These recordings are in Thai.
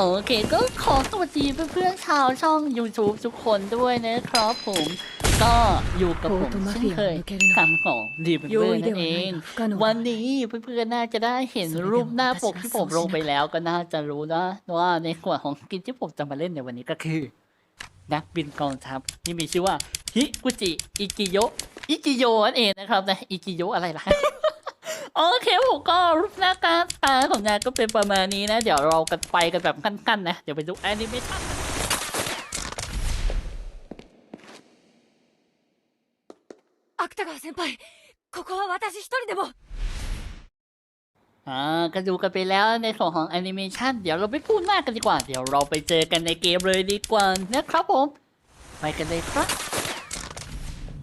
โอเคก็ขอสวัสดีเพื่อนๆชาวช่อง YouTube ทุกคนด้วยนะครับผมก็อยู่กับผมเช่นเคยคำของดีเพื่อนนั่นเอง วันนี้เพื่อนๆน่าจะได้เห็นรูปหน้าปกที่ผมลงไปแล้วก็น่าจะรู้นะว่าในส่วนของกินที่ผมจะมาเล่นในวันนี้ก็คือ นักบินกองทัพที่มีชื่อว่าฮิกุจิอิกิโยอิกิโยนั่นเองนะครับนะอิกิโยอะไรล่ะ โอเคผมก็รูปหน้าการตาของงานก็เป็นประมาณนี้นะ เดี๋ยวเรากันไปกันแบบขั้นๆนะ เดี๋ยวไปดูแอนิเมชั่น 芥川先輩ここは私一人でも อ่าก็ดูกันไปแล้วในส่วนของแอนิเมชันเดี๋ยวเราไม่พูดมากกันดีกว่า เดี๋ยวเราไปเจอกันในเกมเลยดีกว่านะครับผม ไปกันเลยครับ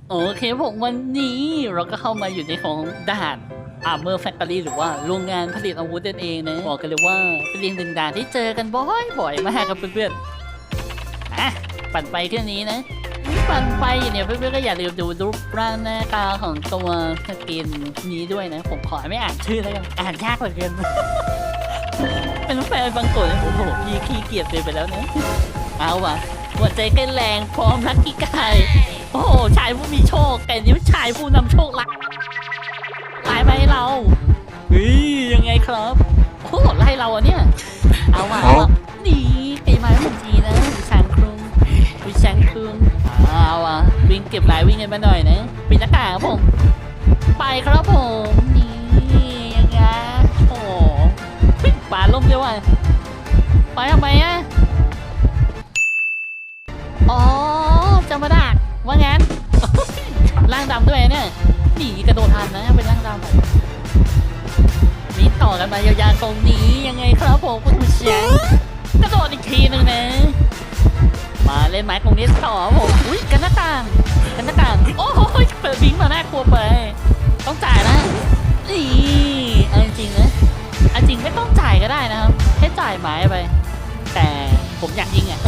โอเคผมวันนี้เราก็เข้ามาอยู่ในของด่าน Armor Factory หรือว่าโรงงานผลิตอาวุธนั่นเองนะ บอกกันเลยว่าเป็นเรียงดึงด่านที่เจอกันบ่อยบ่อยมากครับเพื่อนๆอะปั่นไปแค่นี้นะ ปั่นไปเนี่ยเพื่อนๆก็อย่าลืมดูรูปร่างหน้าตาของตัวสกินนี้ด้วยนะ ผมขอไม่อ่านชื่อแล้วกันอ่านยากเหลือเกินเป็นแฟนบางคนโอ้โหพี่ขี้เกียจเลยไปแล้วนะเอาวะหัวใจเต้นแรงพร้อมรักกี้กาย โอ้โหชายผู้มีโชค แต่นิ้วชายผู้นำโชคละลายมาให้เราเฮ้ยยังไงครับโอ้โหไล่เราอะเนี่ย เอาวะเอาวะนี่ไอ้ไม้ผมจีนะวิชางครุงวิชางครุงเอาวะวิ่งเก็บลายวิ่งกันมาหน่อยนะปิดหน้ากากครับผม ไปครับผมนี่ยังไงโอ้โหปลาล่มด้วยว่ะไปทำไมอะอ๋อจะมาดัก ว่างั้น ร่างดำด้วยเนี่ยหนีกระโดดทันนะเป็นร่างดำนี่ต่อกันมายาวๆตรงนี้ยังไงครับผมคุณผู้ชมกระโดดอีกทีหนึ่งนะ มาเล่นไม้ตรงนี้ต่อผมอุ้ยกันหน้าต่างกันหน้าต่างโอ้โหเปิดบิงมาน่ากลัวไป ต้องจ่ายนะนี่เอาจริงนะเอาจริงไม่ต้องจ่ายก็ได้นะครับแค่จ่ายไม้ไป แต่ผมอยากยิงอะ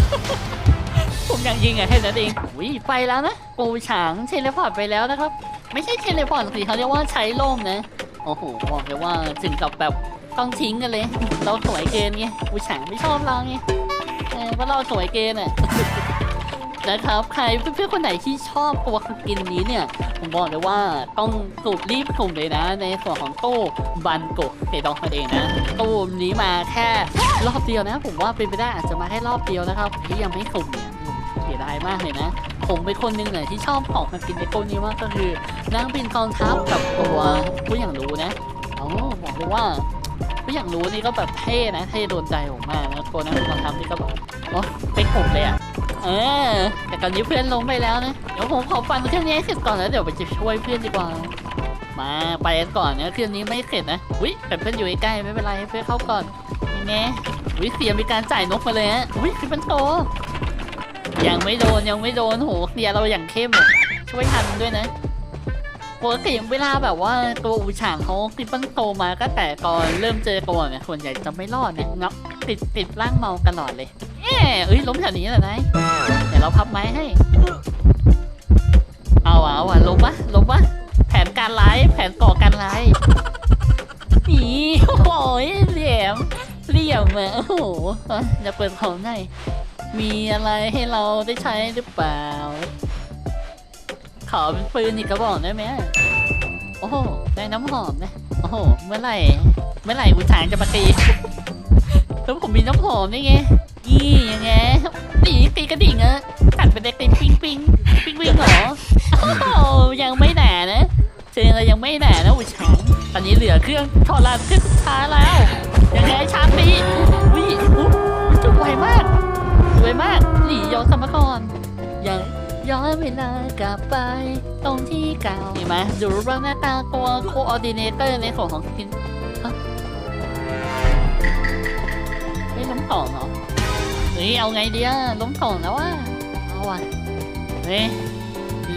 ผมอยากยิงอะแค่นั้นเองอุ้ยไปแล้วนะปูฉางเทเลพอร์ตไปแล้วนะครับ ไม่ใช่เทเลพอร์ตสิเขาเรียกว่าใช้ล่มนะโอ้โหบอกเลยว่าถึงกับแบบต้องทิ้งกันเลย เราสวยเกินไงปูฉางไม่ชอบเราไงเออว่าเราสวยเกินอะนะครับใครเพื่อนๆคนไหนที่ชอบตัวสกินนี้เนี่ยผมบอกเลยว่าต้องสูบรีบถุ่มเลยนะ ในส่วนของตู้บันโกะเตดองนั่นเองนะตู้นี้มาแค่รอบเดียวนะ ผมว่าเป็นไปได้อาจจะมาแค่รอบเดียวนะครับที่ยังไม่สุ่มเนี่ยเสียดายมากเลยนะ ผมเป็นคนหนึ่งเนี่ยที่ชอบของสกินในตู้นี้มากก็คือนั่งบินกองทัพกับตัวผู้อย่างรู้นะอ๋อบอกเลยว่าผู้อย่างรู้นี่ก็แบบเท่นะเท่โดนใจผมมากนะตัวนั่งบินกองทัพนี่ก็แบบโอ้เป็นผมเลยอะเออแต่ตอนนี้เพื่อนลงไปแล้วนะเดี๋ยวผมขอฟันเครื่องนี้เสร็จก่อนแล้วเดี๋ยวไปจะช่วยเพื่อนดีกว่า มาไปกันก่อนนะเครื่องนี้ไม่เสร็จนะอุ้ยแต่เพื่อนอยู่ใกล้ไม่เป็นไรให้เพื่อนเข้าก่อนนี่แน่อุ้ยเสียมีการจ่ายนกมาเลยฮะอุ้ยคือมันโต ยังไม่โดนยังไม่โดนโหเสียเราอย่างเข้มช่วยทันด้วยนะปกติเวลาแบบว่าตัวอูฉางเขาติดปั้นโตมาก็แต่ตอนเริ่มเจอตัวเนี่ยส่วนใหญ่จะไม่รอดเนี่ยงับติดติดร่างเมาตลอดเลยเอ๊เอ้ยล้มแถวนี้แหละนายเดี๋ยวเราพับไม้ให้ เอาอะเอาอะลงปะลงปะแผนการร้ายแผนก่อการร้ายหนีโอ้โหเหลี่ยมเหลี่ยมอะโอ้โหอะจะเปิดของหน่อย มีอะไรให้เราได้ใช้หรือเปล่า ขอเป็นปืนอีกกระบอกได้ไหมโอ้โหได้น้ำหอมนะโอ้โห เมื่อไหร่ เมื่อไหร่อุจางจะมาตีแล้วผมมีน้ำหอมนี่ไงยี่ยังไงตีตีกระดิ่งอะตัดเป็นเด็กเป็นปิ้งปิ้งปิ้งปิ้งเหรออ้ยังไม่หนานะเจอเรายังไม่หนานะอุชางตอนนี้เหลือเครื่องทอรานเครื่องสุดท้ายแล้ว ยังไงชาร์จตีอุ้ยอุ๊ยจุดไวมาก สวยมากหลีย้อนสมกรยังย้อนเวลากลับไป ตรงที่เก่าเห็นไหมดูรูปร่างหน้าตาตัวโคออร์ดิเนเตอร์ในส่วนของทินไม่ล้มต่อเหรอเฮ้ยเอาไงเดียะล้มต่อแล้วว่าเอาว่ะเฮ้ย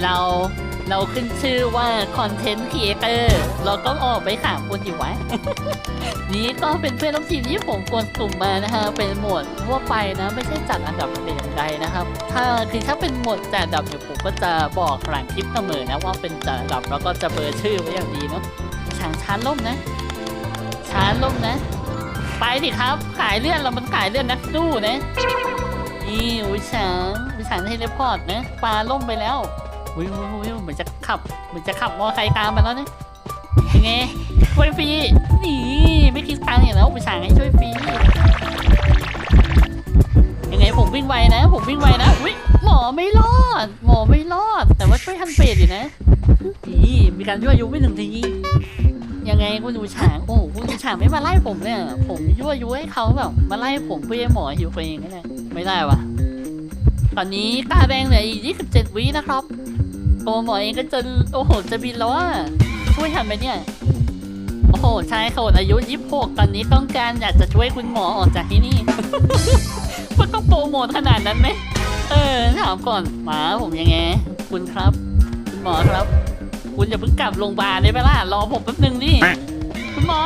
เรา เราขึ้นชื่อว่าคอนเทนต์ครีเอเตอร์เราต้องออกไปสามคนอยู่วะ นี่ก็เป็นเพื่อนร่วมทีมที่ผมกวนสุ่มมานะฮะ เป็นหมวดทั่วไปนะ ไม่ใช่จัดอันดับแต่อย่างใดนะครับ ถ้าคือถ้าเป็นหมวดจัดอันดับเดี๋ยผมก็จะบอกหลังคลิปเสมอนะว่าเป็นจัดอันดับแล้วก็จะเบอร์ชื่อไว้อย่างดีเนาะช้างช้าล่มนะช้าล่มนะ ไปดิครับ ขายเลื่อดเรามันขายเลื่อดนักสู้นะนี่วิชางวิชางเทเลพอร์ตนะปลาล่มไปแล้ว วิววิวเหมือนจะขับเหมือนจะขับมอไซค์ตามมาแล้วนะยังไงช่วยฟรีนี่ไม่คิดตังค์อย่างแล้ววิชางให้ช่วยฟรียังไงผมวิ่งไวนะ ผมวิ่งไวนะวิหมอไม่รอด หมอไม่รอด แต่ว่าช่วยทันเฟดอยู่นะนี่มีการยั่วยุไม่หนึ่งทียังไงคุณดูฉางโอ้โหคุณดูฉางไม่มาไล่ผมเนี่ย ผมยั่วยุให้เขาแบบมาไล่ผมเพื่อให้หมอหิวเองนี่แหละไม่ได้วะตอนนี้ตาแดงเหลืออีก 27 วินะครับ ตัวหมอเองก็จะโอ้โหจะบินแล้วว่าช่วยทันไหมเนี่ย โอ้โหชายโสดอายุ26ตอนนี้ต้องการอยากจะช่วยคุณหมอออกจากที่นี่มันต้องโปรโมทขนาดนั้นไหมเออถามก่อนหมาผมยังไง คุณครับ คุณหมอครับ คุณอย่าเพิ่งกลับโรงพยาบาลได้ไหมล่ะรอผมแป๊บนึงนี่คุณหมอ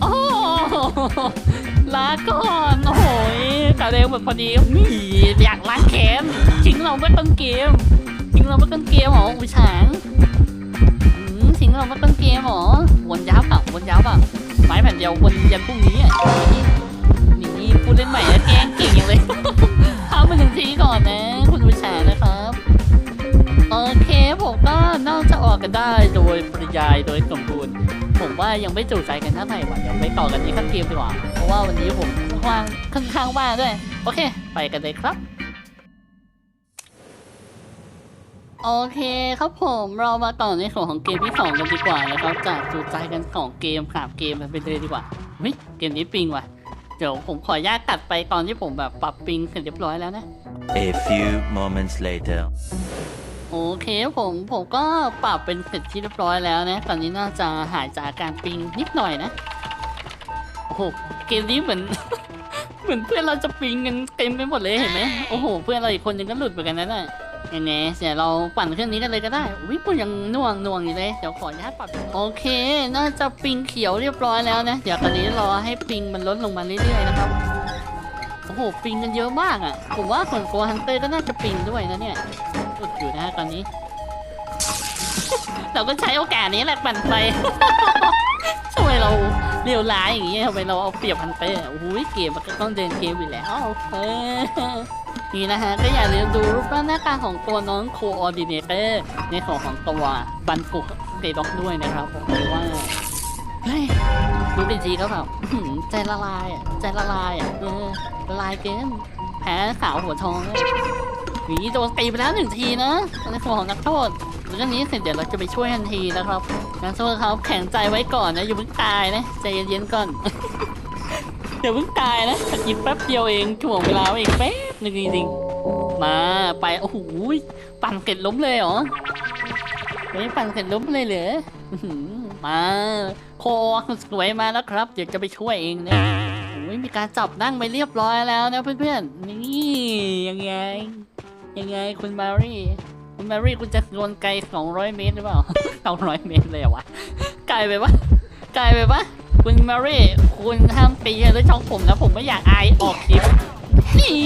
โอ้ลาก่อนโอ้โหกาเร็วแบบพอดีนี่อยากล้างแค้นทิ้งเราเมื่ต้นเกม ทิ้งเราเมื่อต้นเกมเหรออุยฉางอืมทิ้งเราเมื่อต้นเกมเหรอวนยับอะวนยับอะไม้แผ่นเดียววนยันพรุ่งนี้อะนี่นี่พูดเล่นใหม่แล้วแกงเก่งอย่างเลยทำมาหนึ่งทีก่อนนะ คุณอุยฉางนะครับโอเคผมก็น่าจะออกกันได้โดยปริยายโดยสมบูรณ์ผมว่ายังไม่จูใจกันเท่าไหร่ว่ะยังไม่ต่อกันนี้ขั้นเกมดีกว่า เพราะว่าวันนี้ผมว่างค่อนข้างว่างด้วย โอเค ไปกันเลยครับ โอเคครับผมเรามาต่อในส่วนของเกมที่สองกันดีกว่านะครับจากจูใจกันสองเกมสามเกมกันไปเลยดีกว่าเฮ้ยเกมนี้ปิงว่ะเดี๋ยวผมขออนุญาตตัดไปตอนที่ผมแบบปรับปิงเสร็จเรียบร้อยแล้วนะ A few moments later. โอเคผมผมก็ปรับเป็นเสร็จที่เรียบร้อยแล้วนะ ตอนนี้น่าจะหายจากอาการปิงนิดหน่อยนะโอ้โหเกมนี้เหมือนเหมือนเพื่อนเราจะปิงกันเต็มไปหมดเลยเห็นไหมโอ้โห เพื่อนเราอีกคนนึงก็หลุดเหมือนกันนะน่ะ ยังไงเดี๋ยวเราปั่นเครื่องนี้กันเลยก็ได้วิปุ่นยังน่วงน่วงอยู่เลยเดี๋ยวขออนุญาตปรับโอเค น่าจะปิงเขียวเรียบร้อยแล้วนะเดี๋ยวตอนนี้รอให้ปิงมันลดลงมาเรื่อยๆนะครับโอ้โหปิงกันเยอะมากอะผมว่าคนโกฮันเตอร์ก็น่าจะปิงด้วยนะเนี่ยสุดอยู่นะตอนนี้ เราก็ใช้โอกาสนี้แหละปั่นไปทำไมเราเรียวร้ายอย่างนี้ทำไมเราเอาเปรียบพันเตอร์โอ้โหเกมมันก็ต้องเดินเกมอยู่แล้วเออ นี่นะฮะก็อย่าลืมดูรูปร่างหน้าตาของตัวน้องโคออร์ดิเนเตอร์ในของของตัวบันกุกเดด็อกด้วยนะครับผมว่าเฮ้ยดูดีจีก็แบบใจละลายอะใจละลายอะเออละลายเกินแพ้สาวหัวทองหวีโดนตีไปแล้วหนึ่งทีนะในส่วนของนักโทษเรื่องนี้เสร็จเดี๋ยวเราจะไปช่วยทันทีนะครับนักโทษเขาแข็งใจไว้ก่อนนะอย่าเพิ่งตายนะใจเย็นๆก่อนอย่าเพิ่งตายนะอีกแป๊บเดียวเองถ่วงเวลาไว้อีกแป๊บ หนึงจริงๆมาไปโอ้โหปั่นเสร็จล้มเลยเหรอไม่ปั่นเสร็จล้มเลยเหรอมาโคสวยมาแล้วครับ เดี๋ยวจะไปช่วยเองนะโอ้ยมีการจับนั่งไปเรียบร้อยแล้วนะเพื่อนๆนี่ยังไง ยังไงคุณมารี่คุณมารี่คุณจะโยนไกล 200 เมตรหรือเปล่า 200 เมตรเลยวะไกลไปปะไกลไปปะคุณมารี่คุณห้ามตีด้วยช่องผมนะผมไม่อยากอายออกคลิป นี่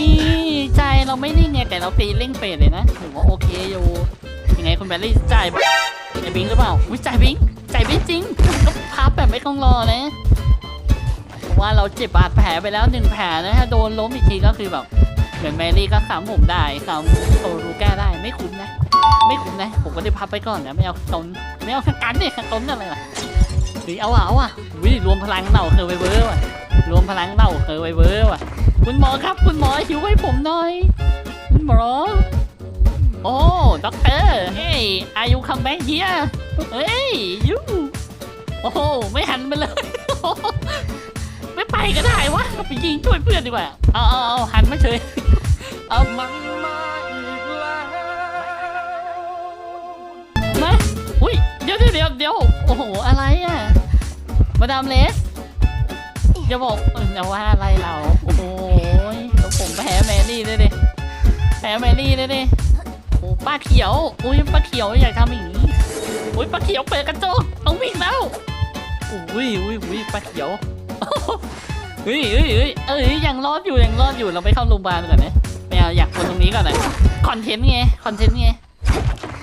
ใจเราไม่นิ่งไงแต่เราตีเร่งเปรตเลยนะถือว่าโอเคอยู่ยังไงคุณแบลลี่จ่ายจ่ายบิงหรือเปล่าวิจ่ายบิงจ่ายบิงจริงก็พับแบบไม่ต้องรอนะเพราะว่าเราเจ็บบาดแผลไปแล้วหนึ่งแผลนะฮะโดนล้มอีกทีก็คือแบบเหมือนแมรี่ก็ซ้ำผมได้ซ้ำโซลูแก้ได้ไม่คุ้มนะ ไม่คุ้มนะ ผมก็ได้พับไปก่อนนะไม่เอาตนไม่เอากันเนี่ยต้นอะไรล่ะหรือเอาอะเอาอะวิรวมพลังเน่าเคอไวเวอร์ว่ะ พลังเน่าเคอร์ไวเวอร์ว่ะ คุณหมอครับ คุณหมอหิวให้ผมหน่อย คุณหมอ โอ้ด็อกเตอร์เฮ้ยอายุคัมแบ็กเฮียเฮ้ยยูโอ้โหไม่หันไปเลย ไม่ไปก็ได้วะไปยิงช่วยเพื่อนดีกว่า เอาเอาเอาหันมาเฉย เอามันมาอีกแล้วมาอุ้ยเดี๋ยวเดี๋ยวเดี๋ยวเดี๋ยวโอ้โหอะไรอะมาดามเลส จะบอกจะว่าอะไรเรา โอ้โหแล้วผมแพ้แมรี่เลยดิแพ้แมรี่เลยดิโอ้ป้าเขียวอุ้ยป้าเขียวอยากทำอย่างนี้อุ้ยป้าเขียวเปิดกระจกต้องวิ่งแล้วอุ้ยอุ้ยอุ้ยป้าเขียวเฮ้ยเฮ้ยเฮ้ยเอ้ยยังรอดอยู่ยังรอดอยู่เราไปเข้าโรงพยาบาลก่อนนะไม่เอาอยากคนตรงนี้ก่อนนะคอนเทนต์ไงคอนเทนต์ไง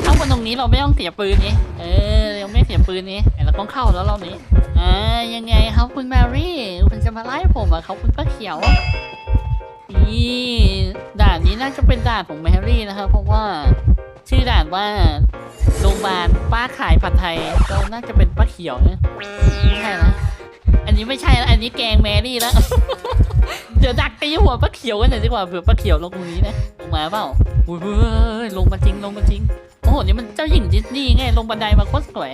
เข้าคนตรงนี้เราไม่ต้องเสียปืนไงเออยังไม่เสียปืนนี้เราต้องเข้าแล้วรอบนี้ อ่ายังไงครับคุณแมรี่ คุณจะมาไล่ผมเหรอะครับคุณป้าเขียว นี่ด่านนี้น่าจะเป็นด่านของแมรี่นะครับ เพราะว่าชื่อด่านว่าโรงพยาบาลป้าขายผัดไทยก็น่าจะเป็นป้าเขียวนะไม่ใช่นะอันนี้ไม่ใช่แล้วอันนี้แกงแมรี่แล้วเดี๋ยวดักตีหัวป้าเขียวกันหน่อยดีกว่าเผื่อป้าเขียวลงตรงนี้นะ มาเปล่าอุ้ยเว้ยลงมาจริงลงมาจริง โอ้โห นี่มันเจ้าหญิงดิสนีย์ไง ลงบันไดมาโคตรสวย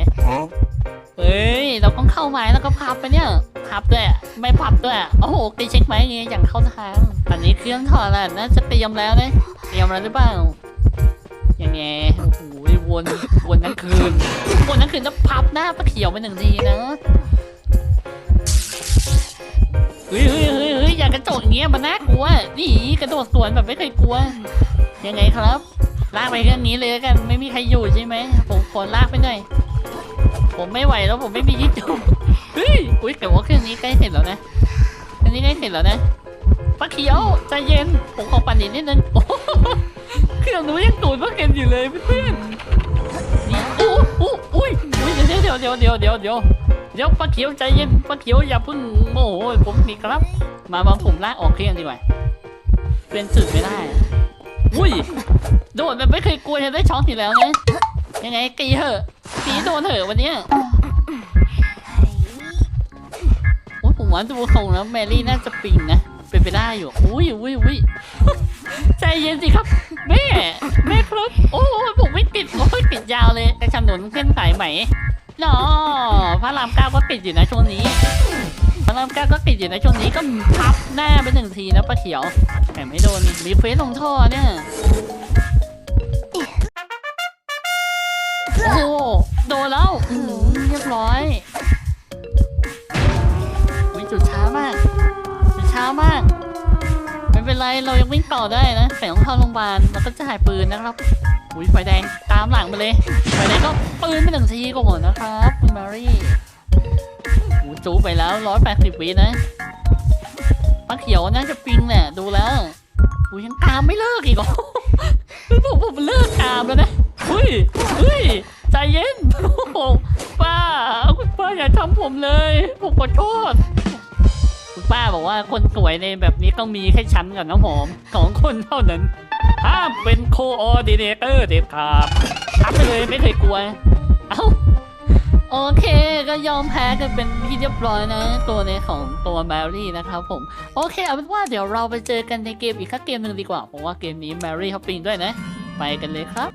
เฮ้ย เราต้องเข้าไม้แล้วก็พับไปเนี่ย พับด้วยอะไม่พับด้วยอะโอ้โหตีเช็คไม้ไงอย่างเข้าทาง อันนี้เครื่องถอดแล้วน่าจะเตรียมแล้วนะเตรียมแล้วหรือเปล่ายังไงโอ้โหวนวนทั้งคืน วนทั้งคืนแล้วพับหน้าป้าเขียวไปหนึ่งทีนะ เฮ้ยเฮ้ยเฮ้ยเฮ้ยอย่ากระโจกอย่างเงี้ยมันน่ากลัว นี่กระโดดสวนแบบไม่เคยกลัว ยังไงครับลากไปเครื่องนี้เลยแล้วกันไม่มีใครอยู่ใช่ไหมผมขอลากไปหน่อย ผมไม่ไหวแล้วผมไม่มีที่จุ่มเฮ้ยอุ้ยแต่ว่าเครื่องนี้ใกล้เสร็จแล้วนะเครื่องนี้ใกล้เสร็จแล้วนะป้าเขียวใจเย็นผมขอปั่นอีกนิดนึงโอ้โหเครื่องนู้นยังตูดป้าเกนอยู่เลยเพื่อนนี่โอ้โหอุ้ยอุ้ยเดี๋ยวเดี๋ยวเดี๋ยวเดี๋ยวเดี๋ยวเดี๋ยว เดี๋ยวป้าเขียวใจเย็นป้าเขียวอย่าเพิ่งโมโหผมมีครับ มามางผมลากออกเครื่องดีกว่าเป็นสื่อไม่ได้อุ้ยโดดแบบไม่เคยกลัวจะได้ช็อกอยู่แล้วนะยังไงตีเหอะตีโดนเถอะวันนี้โอ้ผมว่าดูทรงแล้วแมรี่น่าจะปิงนะเป็นไปได้อยู่อุ้ยอุ้ยอุ้ยใจเย็นสิครับ แม่ แม่ครับ โอ้ผมไม่ติดโอ้ยติดยาวเลยแต่ถนนเส้นสายไหม เนาะพระรามเก้าก็ติดอยู่นะช่วงนี้พระรามเก้าก็ติดอยู่นะช่วงนี้ก็พับหน้าไปหนึ่งทีนะป้าเขียวแต่ไม่โดนรีเฟซลงท่อเนี่ยโอ้โหโดนแล้วเรียบร้อยวิจุดช้ามากจุดช้ามากไม่เป็นไรเรายังวิ่งต่อได้นะแต่ต้องเข้าโรงพยาบาลแล้วก็จะหายปืนนะครับอุ้ยไฟแดงามหลังไปเลยไฟแดงก็ปืนไปหนึ่งทีก่อนนะครับคุณมารี่อูจูไปแล้วร้อยแปดสิบวินะป้าเขียวน่าจะปิงแหละดูแล้วอุ้ยยังตามไม่เลิกอีกหรอผมผมเลิกตามแล้วนะเฮ้ยเฮ้ยใจเย็นป้าคุณป้าอย่าทำผมเลยผมขอโทษคุณป้าบอกว่าคนสวยในแบบนี้ต้องมีแค่ฉันกับน้ำหอมสองคนเท่านั้น ห้ามเป็นโคออดิเนเตอร์เด็ดขาดทำไปเลยไม่เคยกลัว เอ้า โอเคก็ยอมแพ้กันเป็นที่เรียบร้อยนะ ตัวในของตัวแมรี่นะครับผม โอเคเอาเป็นว่าเดี๋ยวเราไปเจอกันในเกมอีกสักเกมหนึ่งดีกว่าเพราะว่าเกมนี้แมรี่เขาปิงด้วยนะ ไปกันเลยครับ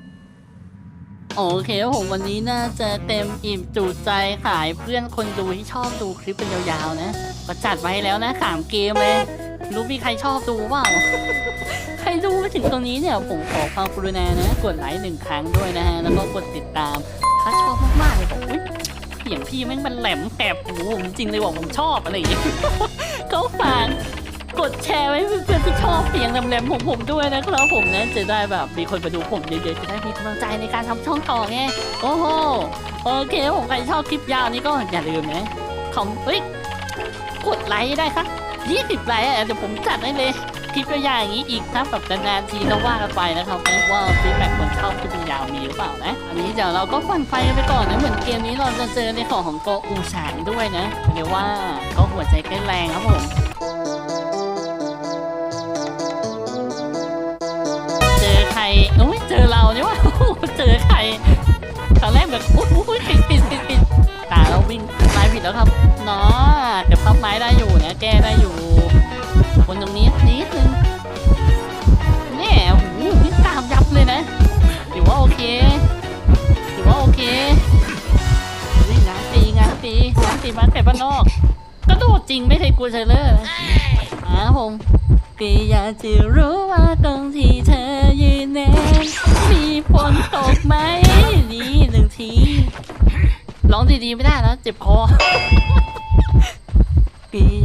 โอเคผมวันนี้น่าจะเต็มอิ่มจุใจขายเพื่อนคนดูที่ชอบดูคลิปเป็นยาวๆนะก็จัดไว้แล้วนะสามเกมเลย รู้มีใครชอบดูเปล่า ใครดูมาถึงตรงนี้เนี่ยผมขอความกรุณานะ กดไลค์หนึ่งครั้งด้วยนะฮะ แล้วก็กดติดตาม ถ้าชอบมากๆเลยบอกอุ๊ยเสียงพี่แม่งมันแหลมแสบหูผมจริงเลยบอกผมชอบอะไรอย่างเงี้ยก็ฝากกดแชร์ไว้ให้เพื่อนๆที่ชอบเสียงแหลมๆของผมด้วยนะครับผมนะจะได้แบบมีคนมาดูผมเยอะๆจะได้มีกำลังใจในการทำช่องต่อไงโอ้โหโอเคผมใครชอบคลิปยาวนี้ก็อย่าลืมนะของเฮ้ยกดไลค์ได้ครับ 20ไลค์อะเดี๋ยวผมจัดให้เลยคลิปยาวอย่างนี้อีกถ้าแบบนานๆทีเราว่ากันไปนะครับว่าฟีดแบ็กคนชอบคลิปยาวมีหรือเปล่านะ อันนี้เดี๋ยวเราก็ฟันไฟกันไปก่อนนะเหมือนเกมนี้เราจะเจอในของของโกอูฉางด้วยนะเรียกว่าก็หัวใจใกล้แรงครับผมเจอใครโอ้ยเจอเราเนี่ยว่าเจอใครตอนแรกแบบโอ้โหปิดปิดปิดปิดตาเราวิ่งไม้ผิดแล้วครับ ได้อยู่นะแก้ได้อยู่คนตรงนี้นิดนึงเนี่ยโอ้โหวิ่ตามยับเลยนะถือว่าโอเคถือว่าโอเควิ่งานตีงานตีงานตีมาแต่บ้านนอกกระโดดจริงไม่เคยกลัวเชลเลอร์อ่าผมก็อยากจะรู้ว่าตรงที่เธอยืนนั้นมีฝนตกไหมนี่หนึ่งทีร้องดีๆไม่ได้แล้วเจ็บคอ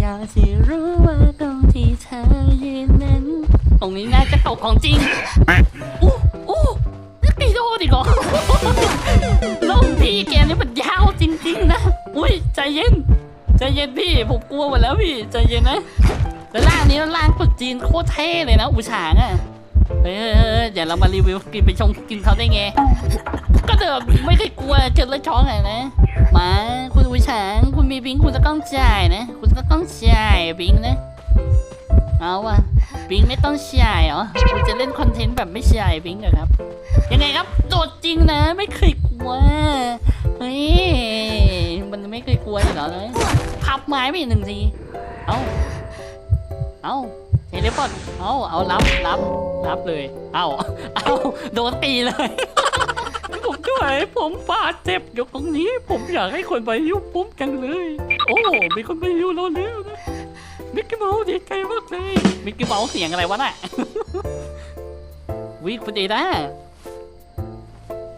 อยากจะรู้ว่าตรงที่เธอยืนนั้น ตรงนี้น่าจะตกของจริง อู้อู้นี่ตีโดนอีกเหรอลงพี่แกนี่มันยาวจริง ๆ นะ อุ้ยใจเย็น ใจเย็นพี่ ผมกลัวหมดแล้วพี่ ใจเย็นนะ แล้วร่างนี้ร่างตุดจีนโคตรเท่เลยนะอูฉางอะเฮ้ยเฮ้ยเฮ้ยเดี๋ยวเรามารีวิวกินไปชงกินเขาได้ไง ก็เดิมไม่เคยกลัวเจอแล้วช้องไงนะ มา คุณผู้ชางคุณมีบิงคุณจะต้องจ่ายนะ คุณจะต้องจ่ายบิงนะ เอาว่ะบิงไม่ต้องจ่ายเหรอคุณจะเล่นคอนเทนต์แบบไม่จ่ายบิงเหรอครับ ยังไงครับโดดจริงนะไม่เคยกลัวเฮ้ยมันไม่เคยกลัวอยู่แล้วนะพับไม้ไปหนึ่งทีเอาเอาเทเลพอร์ตเอาเอารับรับรับเลย เอาเอาโดนตีเลย ผมด้วย ผมบาดเจ็บอยู่ตรงนี้ ผมอยากให้คนไปยุบปุ๊บจังเลย โอ้มีคนไปยุบเราแล้วนะมิกกี้เมาส์ดีใจมากเลยมิกกี้เมาส์เสียงอะไรวะน่ะวิคุณเอด้า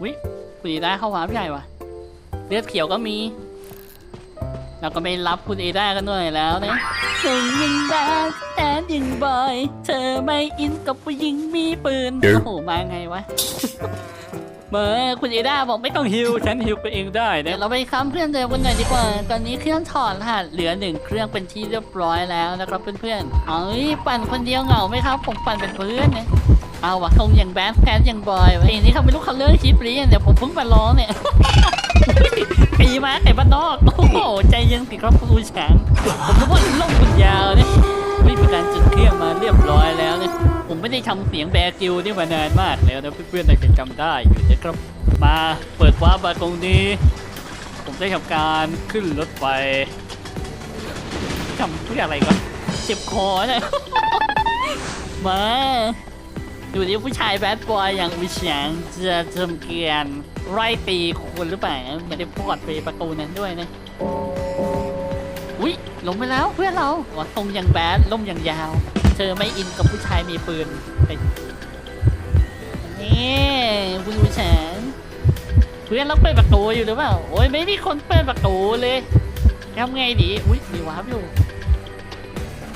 วิคุณเอด้าเข้าหาพี่ใหญ่วะเลือดเขียวก็มีเราก็ไม่รับคุณเอด้ากันด้วยแล้วนะหนึ่งยิงดาแอนยิงบอย เธอไม่อินกับผู้หญิงมีปืน โอ้โห มาไงวะ เมื่อคุณเอด้าบอกไม่ต้องฮิวฉันฮิวไปเองได้นะเราไปค้ำเพื่อนเดิมกันหน่อยดีกว่า ตอนนี้เครื่องถอดรหัสเหลือหนึ่งเครื่องเป็นที่เรียบร้อยแล้วนะครับเพื่อนๆเอ้ยปั่นคนเดียวเหงาไหมครับ ผมปั่นเป็นเพื่อนนะเอาวะคงอย่างแบดแคทอย่างบอยเพลงนี้เขาไม่รู้เขาเลิกคลิปหรือยังเดี๋ยวผมเพิ่งมาร้องเนี่ยปีมาแต่บ้านนอก โอ้โห ใจเย็นสิครับคุณผู้างผมนึกว่าล่มคุณยาวเนี่ยไม่มีการจุดเครื่องมาเรียบร้อยแล้วเนี่ย ผมไม่ได้ทำเสียงแบกิลนี่มานานมากแล้วนะเพื่อนๆน่าจะจำได้อยู่นะครับ มาเปิดวาร์ปมาตรงนี้ ผมได้ทำการขึ้นรถไฟทำเพื่ออะไรก็เจ็บคอเนี่ยมาดูดิผู้ชายแบดบอยอย่างวิเชียงจะทำเกียนไล่ตีคนหรือเปล่าไม่ได้พอดไปประตูนั้นด้วยนะ อุ้ยลงไปแล้วเพื่อนเราว่าตรงอย่างแบดล่มอย่างยาว เธอไม่อินกับผู้ชายมีปืนไปนี่คุณวิเชียเพื่อนเราเปิดประตูอยู่หรือเปล่าโอ้ยไม่มีคนเปิดประตูเลยทำไงดี อุ้ยมีวาร์ปอยู่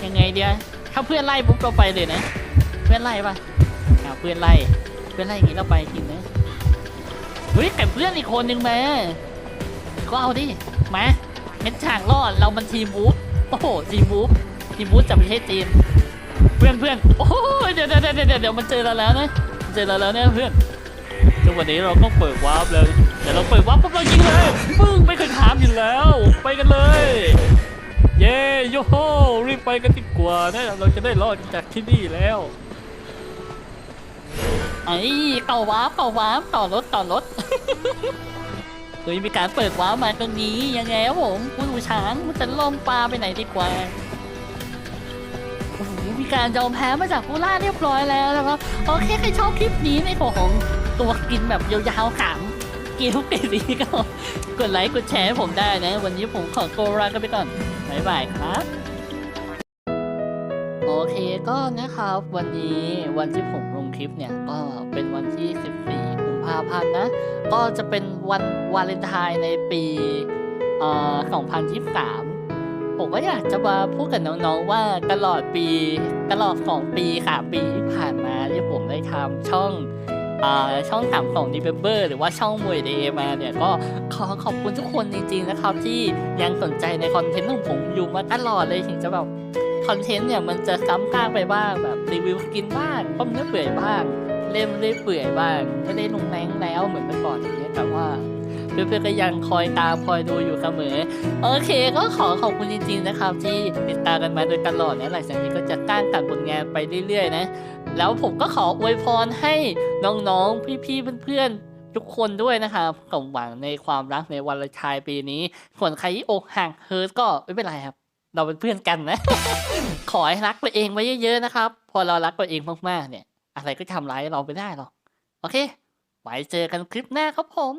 ยังไงเดียวถ้าเพื่อนไล่ปุ๊บเราไปเลยนะ เพื่อนไล่ปะอ่าเพื่อนไล่ เพื่อนไล่อย่างนี้เราไปจริงนะเฮ้ยแต่เพื่อนอีกคนนึงมา ก็เอาดิ มา เม็ดฉากรอดเรามันทีมบูฟโอ้โหทีมบูฟทีมบูฟจะไม่ใช่ทีม เพื่อนเพื่อนโอ้ยเดี๋ยวเดี๋ยวเดี๋ยวเดี๋ยวเดี๋ยวมันเจอเราแล้วนะมันเจอเราแล้วเนี่ยเพื่อนจังหวะนี้เราก็เปิดวาร์ปเลยเดี๋ยวเราเปิดวาร์ปปุ๊บเรายิงเลยปึ้งไม่เคยถามอยู่แล้ว ไปกันเลย เย้โยโฮรีบไปกันดีกว่านะเราจะได้รอดจากที่นี่แล้วไอ้ต่อวาร์ปต่อวาร์ปต่อรถต่อรถ เฮ้ยมีการเปิดว้าร์ปมาตรงนี้ยังไงครับผมคุณูช้างมันจะล่มปลาไปไหนดีกว่าโอ้โหมีการยอมแพ้มาจากผู้ล่าเรียบร้อยแล้วนะครับโอเคใครชอบคลิปนี้ในของตัวกินแบบยาวๆขำกินทุกปีนี้ก็กดไลค์กดแชร์ให้ผมได้นะ วันนี้ผมขอตัวลากันไปก่อนบ๊ายบายครับโอเคก็นะครับ วันนี้วันที่ผมลงคลิปเนี่ยก็เป็นวันที่ 14 ภาพันธ์นะ ก็จะเป็นวันวาเลนไทน์ในปีเอ่อ2023 ผมก็อยากจะมาพูดกับน้องๆว่าตลอดปีตลอด 2 ปีค่ะปีที่ผ่านมาที่ผมได้ทำช่องช่องถามของดีเบเบอร์หรือว่าช่องมวยเดย์มาเนี่ยก็ขอขอบคุณทุกคนจริงๆนะครับ ที่ยังสนใจในคอนเทนต์ของผมอยู่มาตลอดเลยถึงจะแบบคอนเทนต์เนี่ยมันจะซ้ำซากไปบ้างแบบรีวิวกินบ้างต้มเนื้อเปื่อยบ้าง เล่มเล่เปื่อยบ้างไม่ได้ลงแรงแล้วเหมือนเมื่อก่อนอย่างเงี้ยแต่ว่าเพื่อนๆก็ยังคอยตามคอยดูอยู่เสมอ โอเค ก็ขอขอบคุณจริงๆนะครับ ที่ติดตามกันมาโดยตลอดนะหลังจากนี้ก็จะก้านตัดผลงานไปเรื่อยๆนะ แล้วผมก็ขออวยพรให้น้องๆพี่ๆเพื่อนๆทุกคนด้วยนะครับสมหวังในความรักในวันลนไทน์ปีนี้ส่วนใครที่อกหักเฮิร์ตก็ไม่เป็นไรครับ เราเป็นเพื่อนกันนะ ขอให้รักตัวเองไว้เยอะๆนะครับ พอเรารักตัวเองมากๆเนี่ย อะไรก็ทำร้ายเราไม่ได้หรอก โอเค ไว้เจอกันคลิปหน้าครับผม